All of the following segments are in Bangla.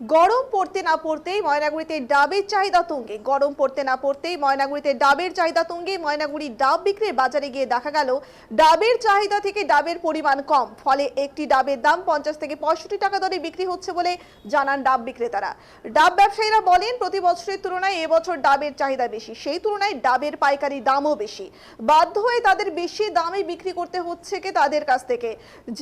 গরম পড়তে না পড়তেই ময়নাগুড়িতে ডাবের চাহিদা তুঙ্গে। গরম পড়তে না পড়তেই ময়নাগুড়িতে ডাবের চাহিদা তুঙ্গে। ময়নাগুড়ি ডাব বিক্রির বাজারে গিয়ে দেখা গেল, ডাবের চাহিদা থেকে ডাবের পরিমাণ কম। ফলে একটি ডাবের দাম পঞ্চাশ থেকে পঁয়ষট্টি টাকা দরে বিক্রি হচ্ছে বলে জানান ডাব বিক্রেতারা। ডাব ব্যবসায়ীরা বলেন, প্রতি বছরের তুলনায় এবছর ডাবের চাহিদা বেশি। সেই তুলনায় ডাবের পাইকারি দামও বেশি। বাধ্য হয়ে তাদের বেশি দামে বিক্রি করতে হচ্ছে কি তাদের কাছ থেকে।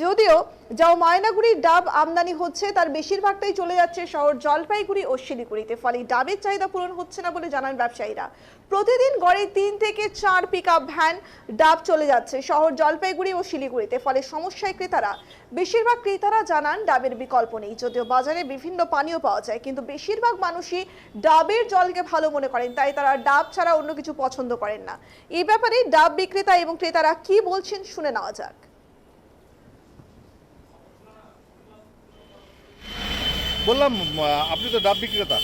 যদিও, যাও ময়নাগুড়ির ডাব আমদানি হচ্ছে, তার বেশিরভাগটাই চলে যাচ্ছে শহর জলপাইগুড়ি ও শিলিগুড়িতে। ফলে ডাবের চাহিদা পূরণ হচ্ছে না বলে জানান ব্যবসায়ীরা। প্রতিদিন গড়ে তিন থেকে চার পিক ভ্যান ডাব চলে যাচ্ছে শহর জলপাইগুড়ি ও শিলিগুড়িতে। ফলে সমস্যায় ক্রেতারা, বেশিরভাগ ক্রেতারা জানান ডাবের বিকল্প নেই। যদিও বাজারে বিভিন্ন পানীয় পাওয়া যায়, কিন্তু বেশিরভাগ মানুষই ডাবের জলকে ভালো মনে করেন, তাই তারা ডাব ছাড়া অন্য কিছু পছন্দ করেন না। এই ব্যাপারে ডাব বিক্রেতা এবং ক্রেতারা কি বলছেন শুনে নেওয়া যাক। বললাম আপনি তো ডাব বিক্রেতা।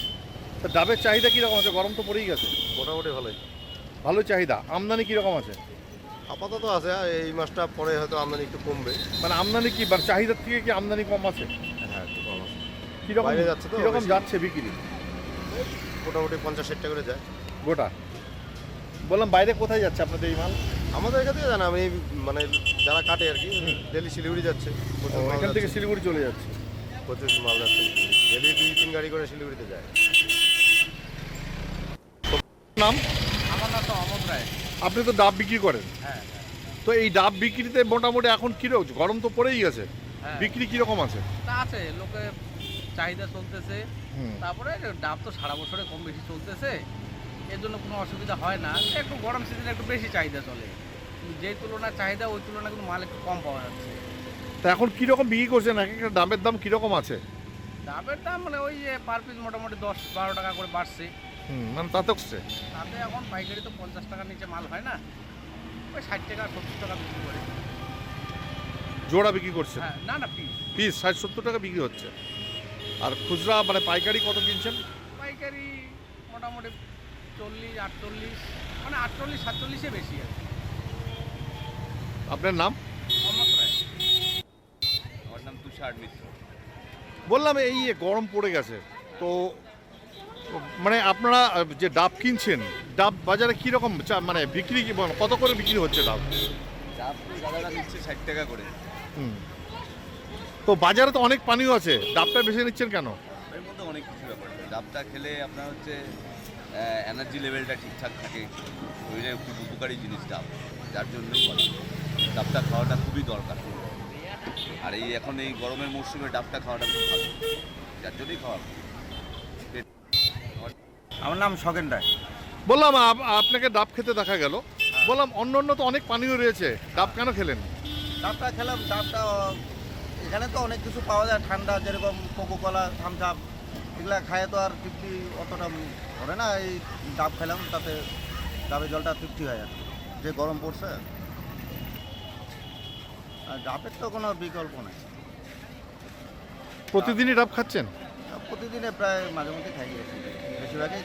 তা ডাবের চাহিদা কীরকম আছে? গরম তো পড়েই গেছে। মোটামুটি ভালোই। ভালো চাহিদা। আমদানি কীরকম আছে? আপাতত আছে এই মাসটা পরে হয়তো আমদানি একটু কমবে। মানে আমদানি কি মানে চাহিদার থেকে কি আমদানি কম আছে? হ্যাঁ একটু কম আছে। কীরকম বাইরে যাচ্ছে তো কীরকম যাচ্ছে বিক্রি? মোটামুটি পঞ্চাশ ষাট টাকা করে যায়। গোটা? বললাম বাইরে কোথায় যাচ্ছে আপনাদের এই মাল? আমাদের এখান থেকে জানা আমি মানে যারা কাটে আর কি ডেলি শিলিগুড়ি যাচ্ছে। এখান থেকে শিলিগুড়ি চলে যাচ্ছে। প্রচুর মাল যাচ্ছে। ডেলি দুই তিন গাড়ি করে শিলিগুড়িতে যায়। নাম? আমার নাম তো অমন রায়। আপনি তো ডাব বিক্রি করেন। হ্যাঁ তো এই ডাব বিক্রিতে মোটামুটি এখন কি কীরকম গরম তো পড়েই গেছে হ্যাঁ। বিক্রি কীরকম আছে? তা আছে লোকে চাহিদা চলতেছে। তারপরে ডাব তো সারা বছরে কম বেশি চলতেছে। এর জন্য কোনো অসুবিধা হয় না। একটু গরম সিজনে একটু বেশি চাহিদা চলে। যেই তুলনায় চাহিদা ওই তুলনায় কিন্তু মাল একটু কম পাওয়া যাচ্ছে। তা এখন কীরকম বিক্রি করছেন? এক একটা ডাবের দাম কীরকম আছে? ডাবের দাম মানে ওই যে পার পিস মোটামুটি দশ বারো টাকা করে বাড়ছে। হুম মানে তাতে হচ্ছে? তাতে এখন পাইকারি তো পঞ্চাশ টাকার নিচে মাল হয় না। ওই ষাট টাকা সত্তর টাকা বিক্রি করে। জোড়া বিক্রি করছে? হ্যাঁ না না পিস পিস ষাট সত্তর টাকা বিক্রি হচ্ছে। আর খুচরা মানে পাইকারি কত কিনছেন? পাইকারি মোটামুটি চল্লিশ আটচল্লিশ মানে আটচল্লিশ সাতচল্লিশে বেশি আছে। আপনার নাম? অমত রায়। আমার নাম তুষার মিশ্র বললাম এই গরম পড়ে গেছে তো মানে আপনারা যে ডাব কিনছেন ডাব বাজারে কীরকম মানে বিক্রি কি বল- কত করে বিক্রি হচ্ছে ডাব? চাপ দাদারা নিচ্ছে ষাট টাকা করে। হুম। তো বাজারে তো অনেক পানীয় আছে ডাবটা বেছে নিচ্ছেন কেন? এর মধ্যে অনেক কিছু ব্যাপার ডাবটা খেলে আপনার হচ্ছে এনার্জি লেভেলটা ঠিকঠাক থাকে শরীরে খুব উপকারী জিনিস ডাব যার জন্যই বলা। ডাবটা খাওয়াটা খুবই দরকার। আর এই এখন এই গরমের মরশুমে ডাবটা খাওয়াটা খুব ভালো। যার জন্যই খাওয়া আমার নাম সগেন রায়। বললাম আপনাকে ডাব খেতে দেখা গেল। বললাম অন্য অন্য তো অনেক পানীয় রয়েছে। ডাব কেন খেলেন? ডাবটা খেলাম ডাবটা এখানে তো অনেক কিছু পাওয়া যায়। ঠান্ডা যেরকম কোকো কলা থামস আপ এগুলা খায় তো আর তৃপ্তি অতটা ধরে না। এই ডাব খেলাম তাতে ডাবের জলটা তৃপ্তি হয় আর যে গরম পড়ছে ডাবের তো কোনো বিকল্প নেই। প্রতিদিনই ডাব খাচ্ছেন? প্রতিদিনে প্রায় মাঝে মধ্যে খাই। বেশিরভাগই